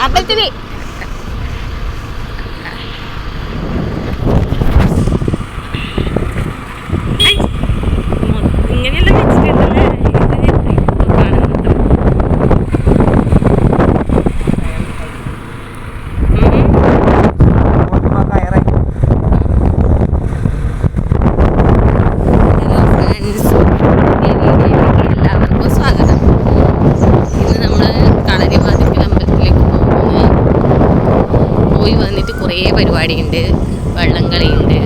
അമ്പലത്തില് പോയി വന്നിട്ട് കുറേ പരിപാടിയുണ്ട് വള്ളംകളിയുണ്ട്.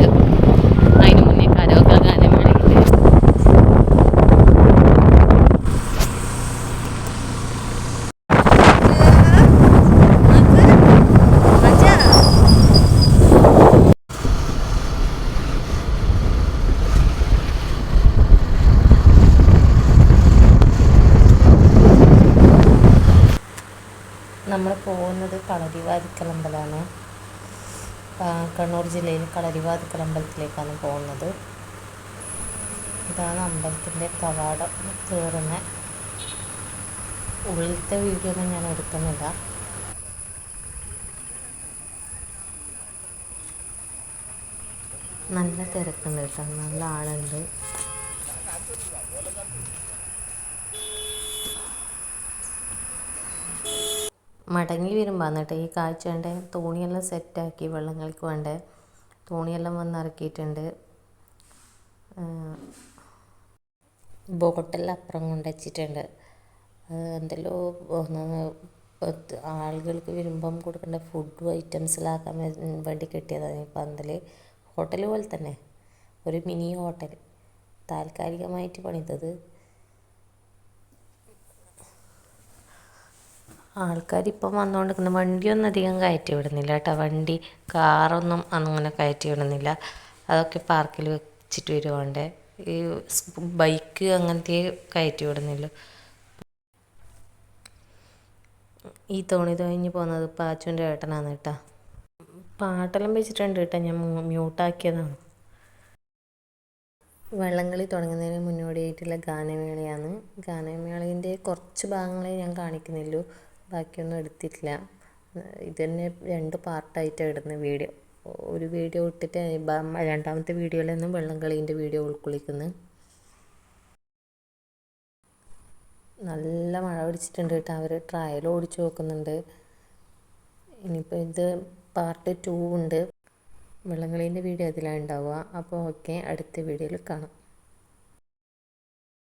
നമ്മൾ പോകുന്നത് കളരിവാതിക്കൽ അമ്പലമാണ് കണ്ണൂർ ജില്ലയിൽ കളരിവാതിക്കൽ അമ്പലത്തിലേക്കാണ് പോകുന്നത്. ഇതാണ് അമ്പലത്തിന്റെ കവാടം. കയറുന്ന ഉള്ളിലത്തെ വീഡിയോ ഒന്നും ഞാൻ എടുക്കുന്നില്ല. നല്ല തിരക്കുണ്ട് കേട്ടോ. നല്ല ആളുണ്ട്. മടങ്ങി വരുമ്പോൾ എന്നിട്ട് ഈ കാഴ്ച കണ്ട് തോണിയെല്ലാം സെറ്റാക്കി വെള്ളങ്ങൾക്ക് വേണ്ട? തോണിയെല്ലാം വന്ന് ഇറക്കിയിട്ടുണ്ട്. ബോട്ടെല്ലാം അപ്പുറം കൊണ്ട് വെച്ചിട്ടുണ്ട്. എന്തെല്ലോ ആളുകൾക്ക് വരുമ്പം കൊടുക്കേണ്ട ഫുഡ് ഐറ്റംസിലാക്കാൻ വേണ്ടി കിട്ടിയതാണ് ഈ പന്തൽ ഹോട്ടൽ പോലെ തന്നെ. ഒരു മിനി ഹോട്ടൽ താൽക്കാലികമായിട്ട് പണിതത് ആൾക്കാർ ഇപ്പം വന്നുകൊണ്ടിരിക്കുന്ന വണ്ടിയൊന്നും അധികം കയറ്റി വിടുന്നില്ല കേട്ടോ. വണ്ടി കാറൊന്നും അങ്ങനെ കയറ്റി വിടുന്നില്ല അതൊക്കെ പാർക്കിൽ വെച്ചിട്ട് വരുവാണ്ട് ഈ ബൈക്ക് അങ്ങനത്തെ കയറ്റി വിടുന്നില്ല ഈ തോണി തൊഴിഞ്ഞ് പോകുന്നത് പാച്ചുന്റെ ഏട്ടനാണ് കേട്ടോ. പാട്ടെല്ലാം വെച്ചിട്ടുണ്ട് കേട്ടോ. ഞാൻ മ്യൂ- മ്യൂട്ടാക്കിയതാണ്. വള്ളംകളി തുടങ്ങുന്നതിന് മുന്നോടിയായിട്ടുള്ള ഗാനമേളയാണ്. ഗാനമേളേന്റെ കുറച്ച് ഭാഗങ്ങളെ ഞാൻ കാണിക്കുന്നുള്ളൂ. ബാക്കിയൊന്നും എടുത്തിട്ടില്ല. ഇത് തന്നെ രണ്ട് പാർട്ടായിട്ടാണ് ഇടുന്നത് വീഡിയോ. ഒരു വീഡിയോ ഇട്ടിട്ട് രണ്ടാമത്തെ വീഡിയോയിലൊന്നും വള്ളംകളീന്റെ വീഡിയോ ഉൾക്കൊള്ളിക്കുന്നു. നല്ല മഴ പിടിച്ചിട്ടുണ്ട് കേട്ടോ. അവർ ട്രയൽ ഓടിച്ചു നോക്കുന്നുണ്ട്. ഇനിയിപ്പോൾ ഇത് പാർട്ട് ടു ഉണ്ട്. വള്ളംകളീന്റെ വീഡിയോ അതിലാണ് ഉണ്ടാവുക. അപ്പോൾ ഓക്കെ അടുത്ത വീഡിയോയിൽ കാണാം.